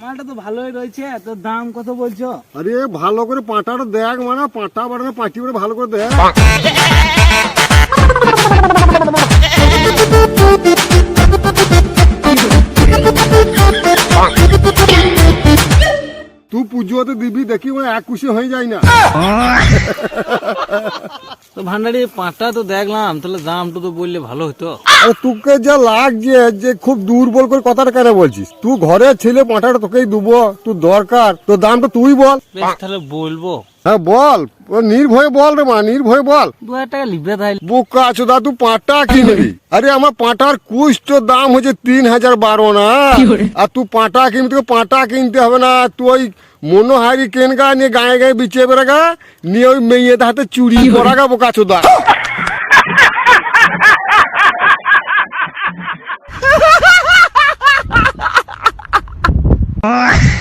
মালটা তো ভালোই রয়েছে তোর দাম কত বলছো? আরে ভালো করে পাঁটাটা দেখ মানে পাঁটা বাড়ানো পাঁটি করে ভালো করে দেখ। তুই পুজোতে দিবি দেখি মানে এক খুশি হয়ে যায় না। ভান্ডারি পাঁচটা তো দেখলাম তাহলে দামটা তো বললে ভালো হতো। আরে তোকে যা লাগছে যে খুব দুর্বল করে কথাটা কেন বলছিস? তুই ঘরে ছেলে পাঁটাটা তোকেই দেবো তোর দরকার তোর দামটা তুই বল। বেশ তাহলে বলব। হ্যাঁ বল। ও নির্ভয়ে বল রে মা নির্ভয়ে বল। দু হাজার টাকা লিখবে তাহলে। বোকা আছো দা তুই পাঁটা কিনবি? আরে আমার পাঁটার কুষ্ট দাম হচ্ছে তিন হাজার বারো না। আর তুই পাঁটা কিনবি তোকে পাঁটা কিনতে হবে না। তুই ওই মনোহারি কেনগা নিয়ে গায়ে গায়ে বিচিয়ে বেড়াগা নিয়ে ওই মেয়েদের হাতে চুরি করাগা বোকা চোদা Ah!